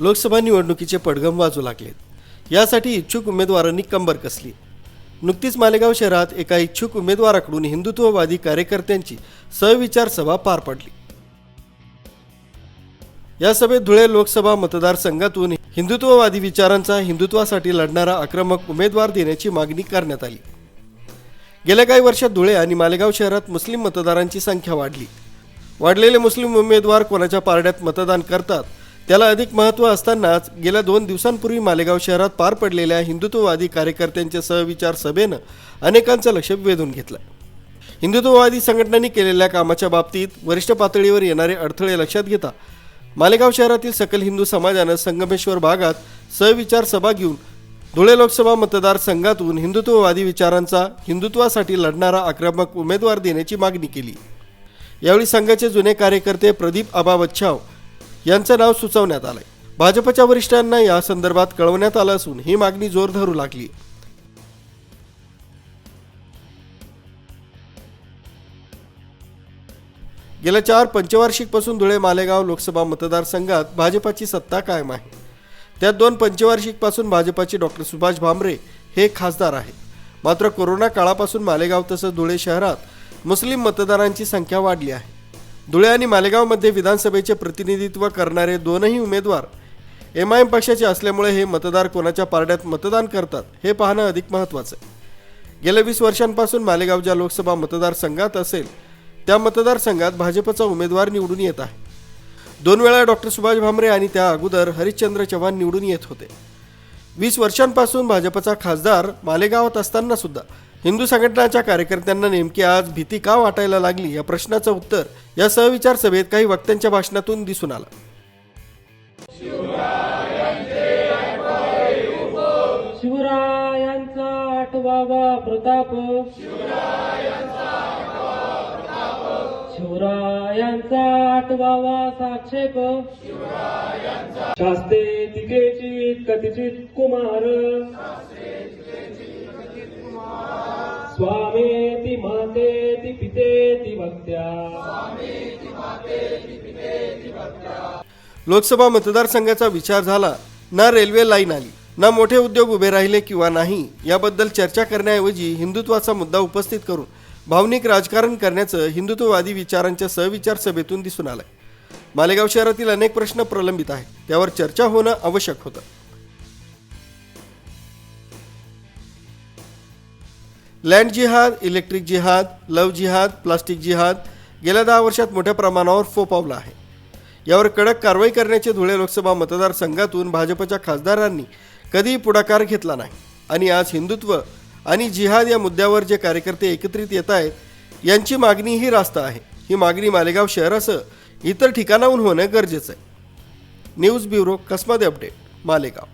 लोकसभा निवडणुकीचे पडघम वाजू लागलेत. यासाठी इच्छुक उमेदवारांनी कंबर कसली? नुकतीच मालेगाव शहरात एका इच्छुक उमेदवाराकडून हिंदुत्ववादी कार्यकर्त्यांची सहविचार सभा पार पडली. या सभेत धुळे लोकसभा मतदारसंघातून हिंदुत्ववादी विचारांचा हिंदुत्वासाठी लढणारा आक्रमक उमेदवार देण्याची मागणी करण्यात आली. गेल्या काही वर्षात धुळे आणि मालेगाव शहरात मुस्लिम मतदारांची संख्या वाढली. वाढलेले मुस्लिम उमेदवार कोणाच्या पारड्यात मतदान करतात त्याला अधिक महत्त्व असतानाच गेल्या दोन दिवसांपूर्वी मालेगाव शहरात पार पडलेल्या हिंदुत्ववादी कार्यकर्त्यांच्या सहविचार सभेनं अनेकांचं लक्ष वेधून घेतलं हिंदुत्ववादी संघटनांनी केलेल्या कामाच्या बाबतीत वरिष्ठ पातळीवर येणारे अडथळे लक्षात घेता मालेगाव शहरातील सकल हिंदू समाजानं संगमेश्वर भागात सहविचार सभा घेऊन धुळे लोकसभा मतदारसंघातून हिंदुत्ववादी विचारांचा हिंदुत्वासाठी लढणारा आक्रमक उमेदवार देण्याची मागणी केली. यावेळी संघाचे जुने कार्यकर्ते प्रदीप आबा बच्छाव यांचं नाव सुचवण्यात आलंय. भाजपच्या वरिष्ठांना या संदर्भात कळवण्यात आलं असून ही मागणी जोर धरू लागली. गेल्या चार पंचवार्षिकपासून धुळे मालेगाव लोकसभा मतदारसंघात भाजपाची सत्ता कायम आहे. त्यात दोन पंचवार्षिकपासून भाजपाचे डॉक्टर सुभाष भामरे हे खासदार आहेत. मात्र कोरोना काळापासून मालेगाव तसंच धुळे शहरात मुस्लिम मतदारांची संख्या वाढली आहे. धुळे आणि मालेगावमध्ये विधानसभेचे प्रतिनिधित्व करणारे दोनही उमेदवार एम आय एम पक्षाचे असल्यामुळे हे मतदार कोणाच्या पारड्यात मतदान करतात हे पाहणं अधिक महत्त्वाचं आहे. गेल्या वीस वर्षांपासून मालेगाव ज्या लोकसभा मतदारसंघात असेल त्या मतदारसंघात भाजपचा उमेदवार निवडून येत आहे. दोन वेळा डॉक्टर सुभाष भामरे आणि त्या अगोदर हरिश्चंद्र चव्हाण निवडून येत होते. वीस वर्षांपासून भाजपचा खासदार मालेगावात असताना सुद्धा हिंदू संघटनाच्या कार्यकर्त्यांना नेमकी आज भीती का वाटायला लागली या प्रश्नाचं उत्तर या सहविचार सभेत काही वक्त्यांच्या भाषणातून दिसून आलं. शिवरायांचा आठवावा प्रताप. शिवरायांचा आठवावा साक्षेप. शास्ते तिकेचित कथिचित कुमार. स्वामेति मातेति पितेति भक्त्या। लोकसभा मतदारसंघाचा विचार झाला ना रेल्वे लाईन आली ना मोठे उद्योग उभे राहिले किंवा नाही याबद्दल चर्चा करण्याऐवजी हिंदुत्वाचा मुद्दा उपस्थित करून भावनिक राजकारण करण्याचं हिंदुत्ववादी विचारांच्या सहविचार सभेतून दिसून आलंय. मालेगाव शहरातील अनेक प्रश्न प्रलंबित आहेत त्यावर चर्चा होणं आवश्यक होतं. लँड जिहाद इलेक्ट्रिक जिहाद लव जिहाद प्लास्टिक जिहाद गेल्या दहा वर्षात मोठ्या प्रमाणावर फोपावला आहे. यावर कडक कारवाई करण्याचे धुळे लोकसभा मतदारसंघातून भाजपच्या खासदारांनी कधीही पुढाकार घेतला नाही. आणि आज हिंदुत्व आणि जिहाद या मुद्द्यावर जे कार्यकर्ते एकत्रित येत आहेत यांची मागणी ही रास्त आहे. ही मागणी मालेगाव शहरासह इतर ठिकाणाहून होणं गरजेचं आहे. News bureau Kasmade update Malegaon.